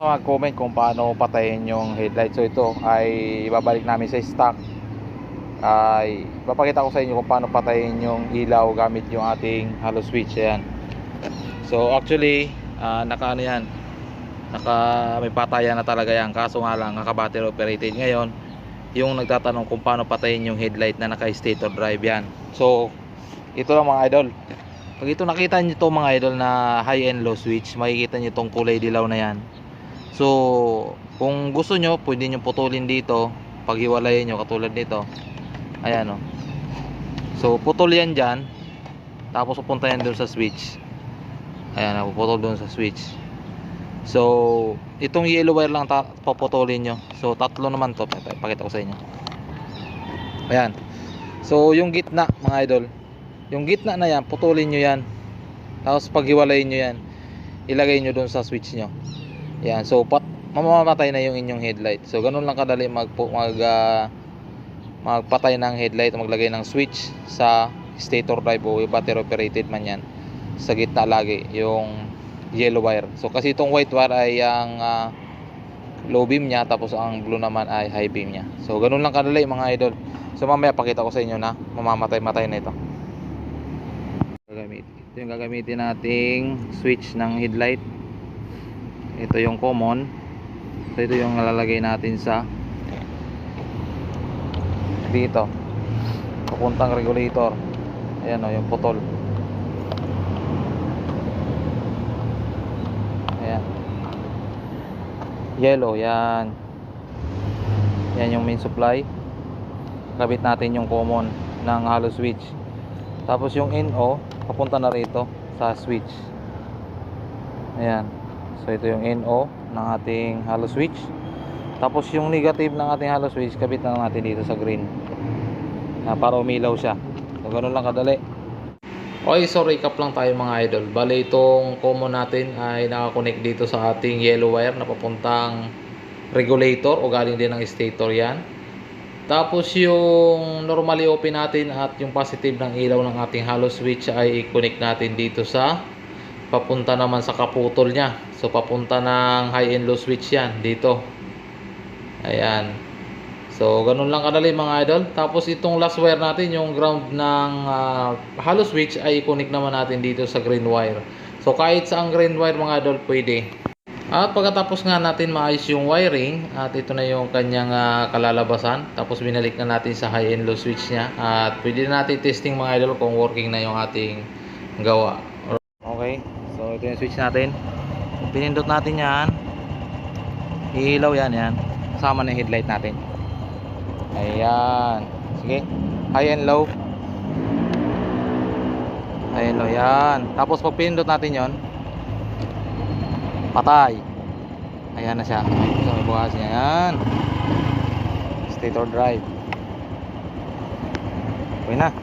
mag-comment kung paano patayin yung headlight. So ito ay ibabalik namin sa stock. Ay papakita ko sa inyo kung paano patayin yung ilaw gamit yung ating halo switch. Ayan. So actually, ah, naka ano yan. Naka may patayan na talaga yan. Kaso nga lang naka battery operated ngayon. Yung nagtatanong kung paano patayin yung headlight na naka stator drive yan. So ito lang mga idol. Pag ito nakita nyo to mga idol na high and low switch, makikita nyo tong kulay dilaw na yan. So, kung gusto nyo, pwede nyo putulin dito. Paghiwalayin nyo, katulad nito. Ayan o. So, putol yan dyan. Tapos, pupunta yan doon sa switch. Ayan, puputol doon sa switch. So, itong yellow wire lang paputulin nyo. So, tatlo naman to. Pakita ko sa inyo. Ayan. So, yung gitna, mga idol. Yung gitna na yan, putulin nyo yan. Tapos, paghiwalayin nyo yan. Ilagay nyo doon sa switch nyo. Yan, so pat mamamatay na yung inyong headlight. So ganun lang kadali mag mag ah, magpatay ng headlight, maglagay ng switch sa stator drive o battery operated man yan. Sa gitna lagi yung yellow wire. So kasi itong white wire ay ang ah, low beam niya tapos ang blue naman ay high beam niya. So ganun lang kadali mga idol. So mamaya pakita ko sa inyo na mamamatay-matay na ito. Gagamit. Ito yung gagamitin nating switch ng headlight ito yung common. So ito yung lalagay natin sa dito. Papuntang regulator. Ayan o yung putol. Ayan. Yellow yan. Yan yung main supply. Kabit natin yung common ng hollow switch. Tapos yung NO papunta na rito sa switch. Ayan So ito yung NO ng ating hollow switch. Tapos yung negative ng ating hollow switch, kabit na natin dito sa green. Na para umilaw siya. So ganun lang kadali. Okay, so recap lang tayo mga idol. Bale itong common natin ay nakakonect dito sa ating yellow wire na papuntang regulator o galing din ng stator yan. Tapos yung normally open natin at yung positive ng ilaw ng ating hollow switch ay i-connect natin dito sa papunta naman sa kaputol niya. So papunta ng high and low switch yan dito. Ayan. So ganun lang kadali mga idol. Tapos itong last wire natin, yung ground ng ah, hollow switch ay i-connect naman natin dito sa green wire. So kahit sa ang green wire mga idol pwede. At pagkatapos nga natin maayos yung wiring at ito na yung kanyang ah, kalalabasan. Tapos binalik na natin sa high and low switch niya. At pwede na natin testing mga idol kung working na yung ating gawa. Ito yung switch natin. Pinindot natin yan. Ilaw yan, yan. Kasama na headlight natin. Ayan. Sige. High and low. High and low, yan. Tapos pag pinindot natin yon patay. Ayan na siya. So bukas niya. Yan. Stator drive. Okay na.